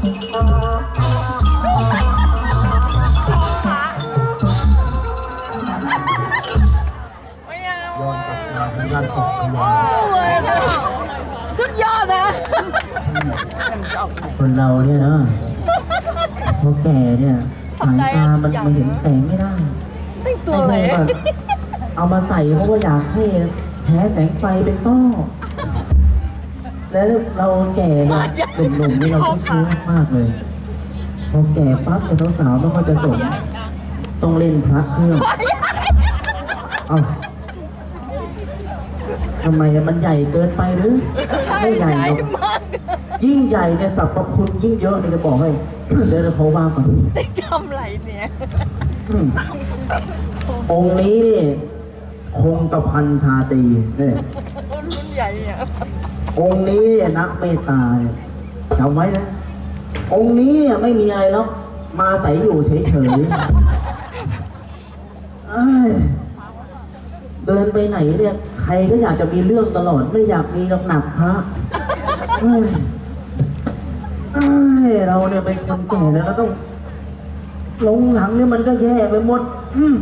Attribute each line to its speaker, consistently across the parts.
Speaker 1: ไม่เอา
Speaker 2: ย้อนกลับมาทางด้านตกพยา
Speaker 1: เว้ยนะสุดยอดนะ
Speaker 3: คนเราเนี่ยนะพอแก่เนี่ยสายตามันมันเห็นแสงไม่ได้
Speaker 1: แต่งตัว
Speaker 3: ไม่
Speaker 1: เล
Speaker 3: ใช่
Speaker 1: ย
Speaker 3: ว่าเอามาใส่เพราะว่าอยากให้แพ้แสงไฟเป็นต้อ แล้วเราแก่เนี่ยหนุ่มๆนี่เราต้องซื้อมากเลยพอแก่ปั๊บเนี่ยสาวๆไม่ค่อยจะสนต้องเล่นพระเครื่องเอ้าทำไมอะมันใหญ่เกินไปหรือไม่ใหญ่หรอก
Speaker 1: มาก
Speaker 3: ยิ่งใหญ่เนี่ยสรรพคุณยิ่งเยอะเนี่ยจะบอกให้เดี๋ยวเราเขาว่าก่อน
Speaker 1: ได้ทำไรเนี่ย
Speaker 3: อืมองค์นี้นี่คงกระพันชาตรีเนี่ย
Speaker 1: รุ่นใหญ่เนี่ย
Speaker 3: องค์นี้นักเมตตายจำไว้นะ องค์นี้เนี่ยไม่มีอะไรแล้วมาใส่อยู่เฉยๆเอ้ยเดินไปไหนเนี่ย ใครก็อยากจะมีเรื่องตลอดไม่อยากมีหรอกหนักพระเอ้ยเอ้ยเราเนี่ยเป็นคนแก่แล้วก็ต้องลงหลังเนี่ยมันก็แย่ไปหมด อืม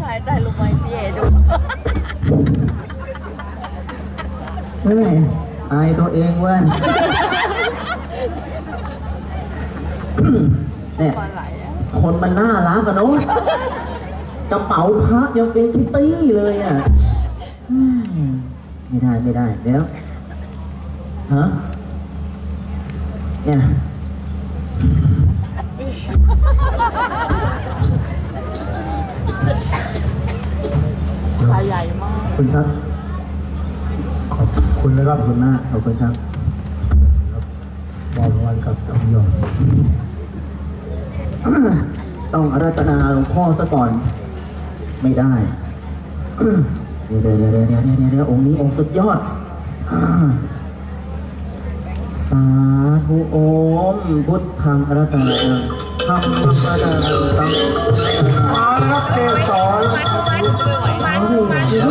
Speaker 1: ถ่ายถ่ายลงมาพี่เอดู
Speaker 3: ฮ้ยอายตัวเองเว้ยเนี่ย
Speaker 1: มาไหลอะ
Speaker 3: คนมันน่ารักอะเนาะกระเป๋าพระยังเป็นคิตตี้เลยอะอืมไม่ได้ไม่ได้เดี๋ยวฮะเนี่ย
Speaker 1: ขาใหญ่มาก
Speaker 3: ขอบคุณครับ
Speaker 2: ขอบ คุณนะครับ
Speaker 3: คุณมากขอบคุณครับ
Speaker 2: มอบรางวัลกับจำยอง
Speaker 3: ต้องอารัตนาหลวงพ่อซะก่อน ไม่ได้ เดี๋ยวเดี๋ยวเดี๋ยวเดี๋ยวเดี๋ยวองค์นี้องค์สุดยอดสาธุโอม พุทธังอารัตนาธรรมอารัตนาตัง
Speaker 2: มมารับเกสร
Speaker 3: เอาเลยเดี๋ยว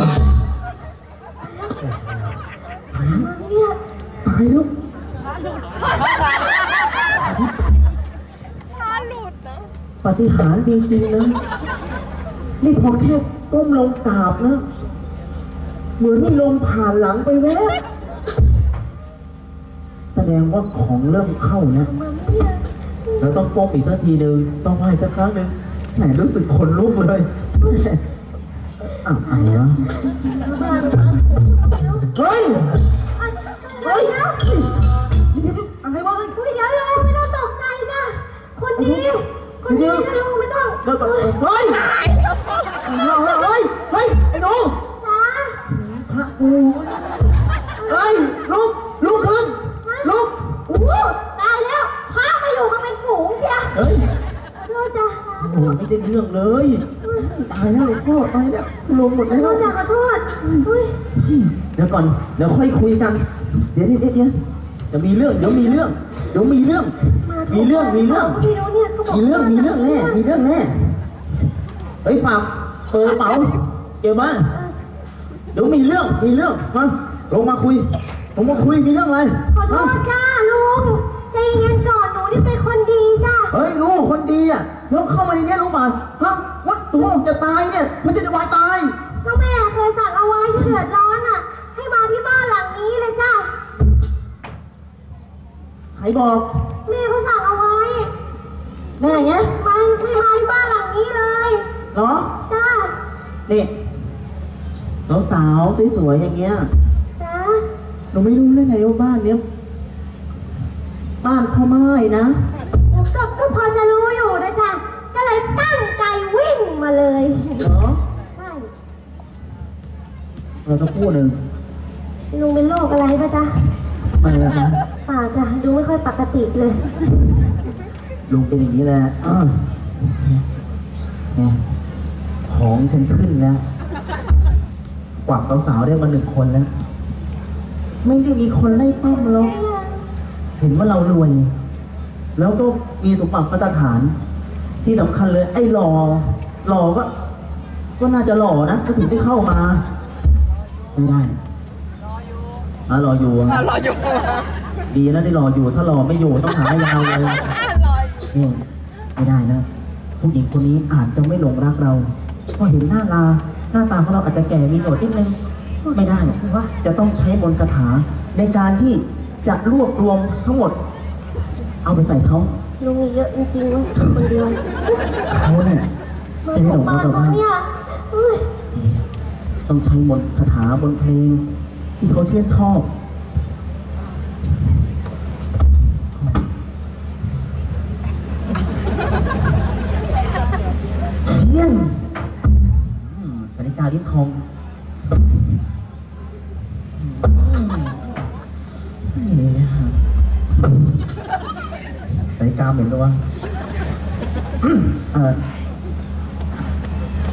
Speaker 3: ตายแล้ว
Speaker 1: ขาหลุดนะ
Speaker 3: ปฏิหารย์มีจริงนะ นี่พอแค่ก้มลงกราบนะ เหมือนมีลมผ่านหลังไปแวบแสดงว่าของเริ่มเข้านะ เราต้องก้มอีกสักทีหนึ่งต้องไหว้สักครั้งหนึ่งแหมรู้สึกขนลุกเลยอ้าวอะไรวะเฮ้ยเฮ้ยอะไรวะ
Speaker 4: เฮ้ยเดี๋ยวลุงไม่ต้องตกใจจ้ะคนดีคนดีนะลุงไม่ต้อง
Speaker 3: เดี๋ยเฮ้ยเฮ้ยเฮ้ยไอ้หนู
Speaker 4: จ้า
Speaker 3: พระกูเฮ้ยลุกลุกขึ้นลุก
Speaker 4: โอ้ตายแล้วพามาอยู่กันเป็นฝูงเชียว
Speaker 3: เฮ้ย
Speaker 4: โทษจ้ะ
Speaker 3: โอ้โหไม่ได้เรื่องเลยตายแล้วหลวงพ่อตายแล้วลงหมดแล้ว
Speaker 4: โทษจ้ะขอโทษเฮ้ย
Speaker 3: เดี๋ยวก่อนเดี๋ยวค่อยคุยกัน เดี๋ยวเดี๋ยวเดี๋ยวจะมีเรื่อง เดี๋ยวมีเรื่อง เดี๋ยวมีเรื่อง มีเรื่อง มีเรื่อง
Speaker 4: ไม่รู้เนี่ยเขาบอก
Speaker 3: มีเรื่อง มีเรื่องแน่ มีเรื่องแน่ เฮ้ยฝากเปิดกระเป๋าเก็บมาเดี๋ยวมีเรื่อง มีเรื่อง มา ลงมาคุยลงมาคุย มีเรื่องอะไร
Speaker 4: ขอโท
Speaker 3: มา
Speaker 4: ษจ้าลุงใจเย็นก่อนหนูนี่เป็นคนดีจ้ะ
Speaker 3: เฮ้ยรู้คนดีอะแล้วเข้ามาในเนี้ยรู้ป่ะฮะว่าตัวผมจะตายเนี่ย มันจะจะวายตาย
Speaker 4: ก็แม่เคยสั่งเอาไว้ถ้าเดือดร้อ บ
Speaker 3: อก
Speaker 4: แม่เขาสั่งเอาไว้
Speaker 3: แม่เงี้ย
Speaker 4: มาให้มาที่บ้านหลังนี้เลย
Speaker 3: เหรอ
Speaker 4: จ้า
Speaker 3: นี่แล้วสาวสวยๆอย่างเงี้ย
Speaker 4: จ้า
Speaker 3: หนูไม่รู้ได้ไงว่าบ้านเนี้ยบ้านพ่อไม้นะ
Speaker 4: ก็ก็พอจะรู้อยู่นะจ๊ะก็เลยตั้งใจวิ่งมาเลย
Speaker 3: เหรอ
Speaker 4: ใช่
Speaker 3: เราจะพูดหนึ่ง
Speaker 4: ลุงเป็นโรคอะไรปะจ๊ะ
Speaker 3: ไม่แล้วนะ
Speaker 4: ป่าจ้ะดูไม่ค่อยปกติเลย
Speaker 3: ลุงเป็นอย่างนี้แหละอ้าวเนี่ยของฉันขึ้นแล้ว กวักสาวๆได้มาหนึ่งคนแล้ว ไม่ได้มีคนไล่ปั้มหรอกเห็นว่าเรารวย แล้วก็มีสมบัติมาตรฐาน ที่สำคัญเลย ไอ้หล่อหล่อก็ ก็น่าจะหล่อนะก็ถึงได้เข้ามา ไม่ได้รออยู่อะ รออยู่
Speaker 1: รออยู่
Speaker 3: ดดีนะที่รออยู่ ถ้ารอไม่อยู่ต้องหายาวเลย
Speaker 1: ลอย
Speaker 3: นี่ไม่ได้นะ ผู้หญิงคนนี้อาจจะไม่หลงรักเราเพราะเห็นหน้าลาหน้าตาของเราอาจจะแก่มีหนวดนิดนึงไม่ได้ว่าจะต้องใช้มนต์คาถา ในการที่จะรวบรวมทั้งหมด เอาไปใส่เขา
Speaker 4: ลุงมีเยอะจริงๆคนเดียว
Speaker 3: เขาเนี่ย
Speaker 4: มา
Speaker 3: จะได้
Speaker 4: ข
Speaker 3: ห
Speaker 4: อ
Speaker 3: ล
Speaker 4: ง
Speaker 3: ง
Speaker 4: บ้า
Speaker 3: รัก
Speaker 4: น
Speaker 3: เรา
Speaker 4: เขา
Speaker 3: บ้าง
Speaker 4: เนี่ยอุ้ย
Speaker 3: ต้องใช้มนต์คาถาบนต์เพลงที่เขาชื่นชอบ สาริกาเหม็นตัวะอืมเอ่อ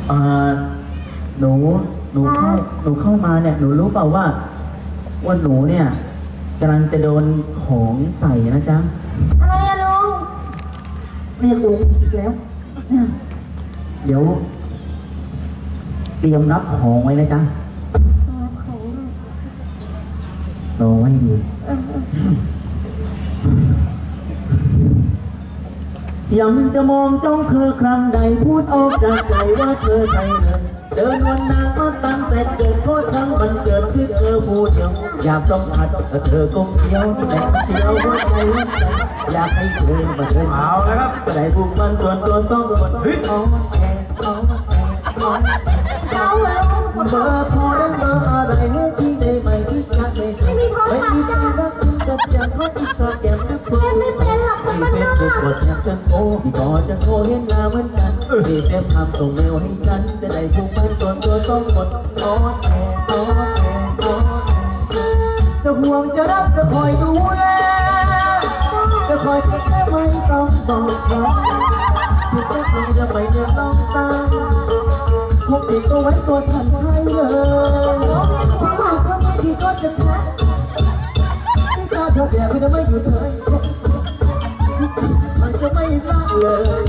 Speaker 3: เอ่อหนู หนูเข้าหนูเข้ามาเนี่ย หนูรู้เปล่าว่า ว่าหนูเนี่ยกำลังจะโดนของใส่นะจ๊ะ
Speaker 4: อะไรอะลุง
Speaker 3: เรียกลุงอีกแล้วเนี่ยเดี๋ยว เตรียมรับของไว้นะจ๊ะ
Speaker 4: ของ
Speaker 3: รอไว้ดี ยังจะมองจ้องเธอครั้งใดพูดออกจากใจว่าเธอใช่เลยเดินวันนาก็ตั้งแต่เกิดโทษทั้งมันเกิดที่เธอพูดเดียวอยากต้องผัดเธอคงเดียวแต่เดียวหัวใจหัวใจอยากให้เธอมาเธอ
Speaker 2: เอาแล้วครับ
Speaker 3: ใจผูกมันส่วนตัวต้องคนอ๋อแออ๋อแออ๋อ
Speaker 4: เจ้าอะลุง
Speaker 3: เบอร์โทรนั้นเบอร์อะไร อยากจะโทรพี่ก็จะโทรเห็นหน้าเหมือนกันพี่เต็มทำส่งเมลให้ฉัน จะได้ผูกมันส่วนตัวต้องหมดอ๋อแออ๋อแออ๋อแอจะห่วงจะรักจะคอยดูแลจะคอยเก็บแค่ไม่ต้องบอกใครที่จะคงจะไม่เดือดร้อนตามพกติดตัวไว้ตัวฉันใช่เลยผู้หญิงคนนี้ที่ก็จะแท้ที่ก็เธอแต่พี่จะไม่อยู่เธอ จะไม่รักเลย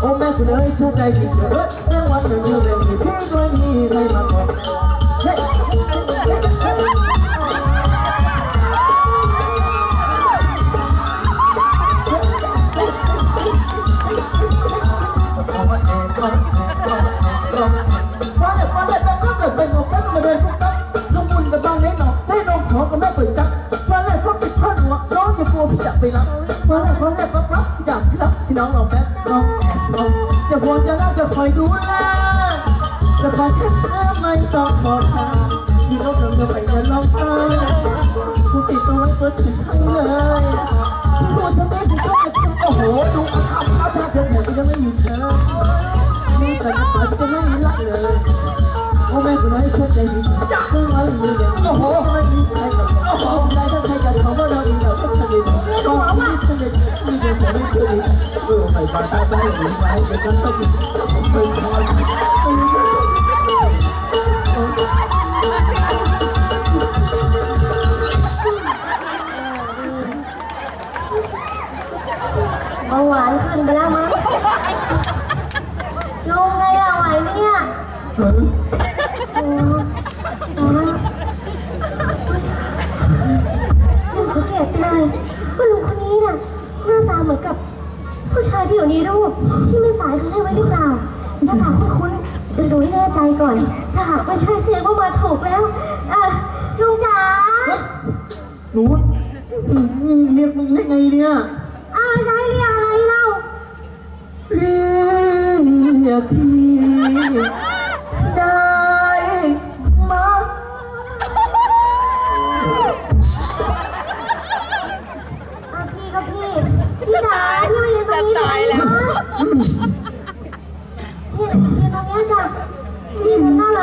Speaker 3: โอ้แม่คุณเอ๋ยเธอใจผิดเถอะแม่วันหนึ่งเธอเป็นที่พี่ก็มีใครมาก่อน น้องเราแป๊บน้องน้องจะห่วงจะรักจะคอยดูแลจะคอยแค่เธอไม่ต้องขอทางที่เราเดินไปจะลองตายผู้ติดตัวไว้ตัวฉันใช่เลยที่พูดทำไมถึงต้องจะโอ้โหดูเอาทำเอาทำเธอแถมยังไม่หยุดเธอนี่แต่ละปัดก็ไม่รักเลยโอ้แม่คนนั้นช่วยใจดีจับเมื่อวันหนึ่งโอ้โหไม่มีใครกับโอ้โหได้ถ้าใครกับ เขาว่าเราดีเราต้องสนิทก็ไม่สนิทมีแต่จะไม่ช่วยเออไปบ้าตาได้หรือไม่ไปกันสักทีผมเป็นคน
Speaker 4: เบาหวานขึ้นไปแล้วมั้งลุงไงอะไหวไหมเนี่ย
Speaker 3: เชิญ
Speaker 4: กับ ผู้ชายที่อยู่ในรูปที่ไม่สายเขาให้ไว้หรือเปล่าหน้าตาคุ้นๆเดี๋ยวดูให้แน่ใจก่อน ถ้าหากว่าใช่เสียงว่ามาถูกแล้วอะลุงจ๋า
Speaker 3: หนูเรียกมึงได้ไงเนี่ย
Speaker 4: อ้าวจะให้เรียกอะไรเล่า
Speaker 3: เรียกพี่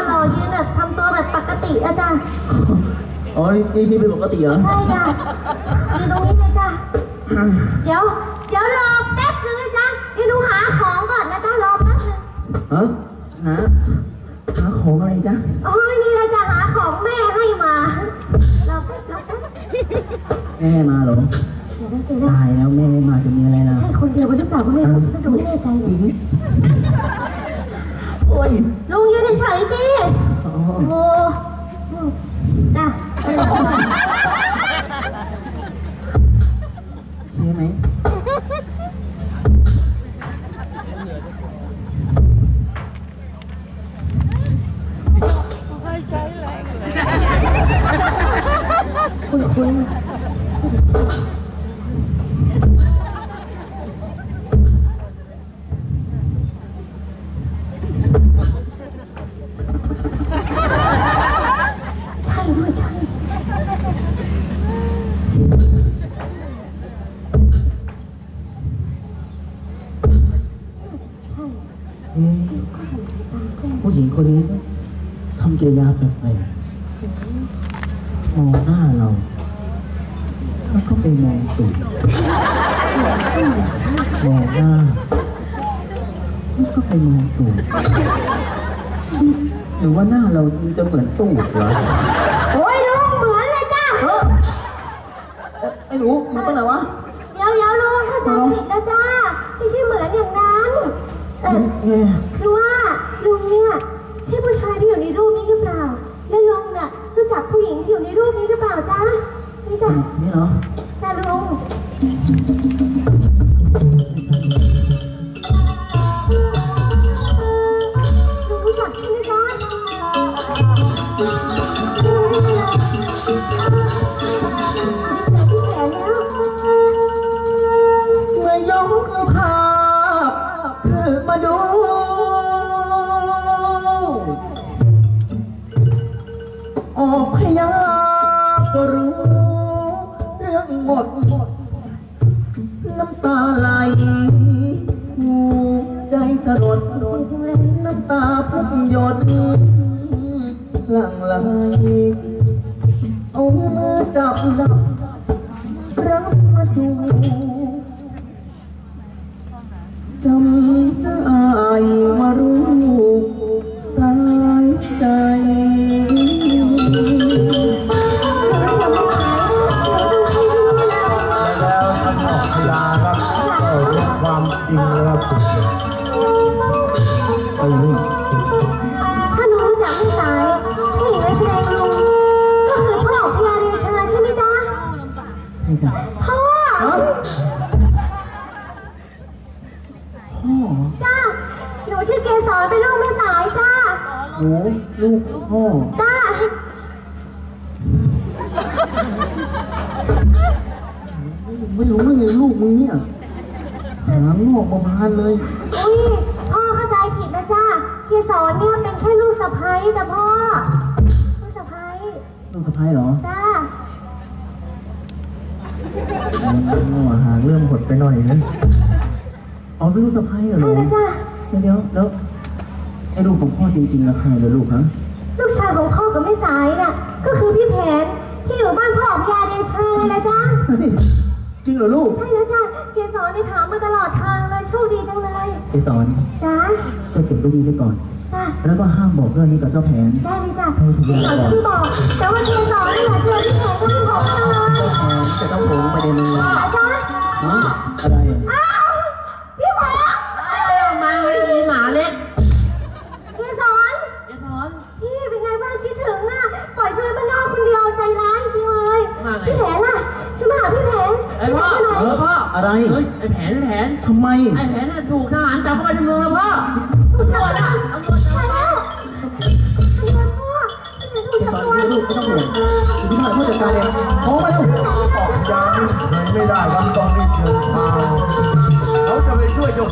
Speaker 3: ห
Speaker 4: น้าหล่อๆยืนแบบทำตัวแบบปกติอะจ้ะ
Speaker 3: อ๋อนี่พี่เป็นปกติเหรอ
Speaker 4: ใช่จ้ะยืนตรงนี้เลยจ้ะเดี๋ยว เดี๋ยวรอแป๊บนึงนะจ๊ะเดี๋ยวหนูหาของก่อนนะจ๊ะรอแป๊บนึง
Speaker 3: ฮะหาหาของอะไรจ๊ะ
Speaker 4: อ๋อไม่มีอะไรจะหาของแม่ให้มารอแป๊บรอแป๊บ
Speaker 3: แม่มาเหรอ
Speaker 4: เดี๋ยวนะเดี๋ยวนะ
Speaker 3: ตายแล้วแม่มาจะมีอะไรล่ะ
Speaker 4: ใช่คนเดียวกันหรือเปล่าก็ไม่รู้ต้องดูให้แน่ใจเลย
Speaker 3: โอ้ย
Speaker 4: ลุงยืนเฉยๆ สิ
Speaker 3: อ๋อ
Speaker 4: โอ้จ้ะ
Speaker 1: เอ๊ะ
Speaker 3: ผู้หญิงคนนี้ทำกิริยาแปลกๆมองหน้าเราแล้วก็ไปมองตูดมองหน้าแล้วก็ไปมองตูดหรือว่าหน้าเราจะเหมือนตูดเหรอ
Speaker 4: โอ้ยลุงเหมือนเลยจ้า
Speaker 3: เอ้ยเอ้ยไอ้หนูมันเป็นไหนวะ
Speaker 4: เดี๋ยวเดี๋ยวลุงเข้าใจผิดแล้วจ้าไม่ใช่เหมือนอย่างนั้น เอ่อ
Speaker 3: แง่
Speaker 4: คือว่าลุงเนี่ยที่ผู้ชายที่อยู่ในรูปนี้หรือเปล่า และลุงน่ะรู้จักผู้หญิงที่อยู่ในรูปนี้หรือเปล่าจ๊ะนี่จ้ะ
Speaker 3: นี่เหรอ
Speaker 4: จ้ะลุงลุงรู้จักใช่ไหมจ๊ะพี่แยา
Speaker 3: ก็รู้ เรื่องหมดหมด น้ำตาไหลหูใจสลดน้ำตาพุ่งหยดหลั่งไหลเอามือจับ
Speaker 2: ลับ ริงเลยครับ
Speaker 3: ไอ้นี่
Speaker 4: ถ้าหนูรู้จักพี่สายผู้หญิงในแสดงลุงก็คือพ่อของพญาเดชาใช่ไหมจ๊ะ
Speaker 3: ใช่จ้ะ
Speaker 4: พ่อ
Speaker 3: ฮะพ่อ
Speaker 4: จ้าหนูชื่อเกสรเป็นลูกแม่สายจ้า
Speaker 3: หนูลูกพ่อ
Speaker 4: จ้า
Speaker 3: ไม่รู้ไม่เลยลูกมึงเนี่ย หางงอกประพานเลย
Speaker 4: อุ้ยพ่อเข้าใจผิดนะจ้าเกสรเนี่ยเป็นแค่ลูกสะใภ้จ้ะพ่อ ลูกสะใภ้
Speaker 3: ลูกสะพ้ายเหรอ
Speaker 4: จ้า
Speaker 3: อ๋อหางเริ่มหดไปหน่อยนะอ๋อเป็นลูกสะพ้ายเหรอ
Speaker 4: ใช่แล้วจ้า
Speaker 3: เดี๋ยวเดี๋ยวแล้วไอ้ลูกของพ่อจริงๆนะใครเหรอลูกฮะ
Speaker 4: ลูกชายของพ่อกับแม่สายน่ะก็คือพี่แผนที่อยู่บ้านพ่อของพญาเดชาไงล่ะจ้า
Speaker 3: เฮ้ย จริงเหรอลูก
Speaker 4: ใช่แล้วจ้าเกสรได้ถามมาตลอดทางเลยโชคดีจังเลย
Speaker 3: ไอสอน
Speaker 4: จ้า
Speaker 3: จะเก็บตัวดีไว้ก่อน
Speaker 4: จ้า
Speaker 3: แล้วก็ห้ามบอกเรื่องนี้กับเจ้าแผน
Speaker 4: ได้เลยจ้ะพี่สอนเพิ่งบอก แต่ว่าเกสรนี่แหละเจอพี่แผนก็ไม่บอกกันเลย
Speaker 3: เจ้าแผนจะต้องหลงประเด็นเลย
Speaker 4: จ๋าจ้า
Speaker 3: ฮะอะไรอะ
Speaker 4: อ้าว อะ
Speaker 1: ไรเฮ้แผนไอ้แผน
Speaker 3: ทำไม
Speaker 1: ไอ้แผนน่ะถูกทหารจับเข้าไปในเมืองแล้วพ่อตำรวจอะตำรวจจับไป
Speaker 4: ตอน
Speaker 3: นี้ลูกไม่ต้องห่วงพี่ชายผู้จัดการเองโอ้มาดู
Speaker 2: ออกยาไม่ได้วันตอนนี้เดินทางเขาจะไปช่วยยก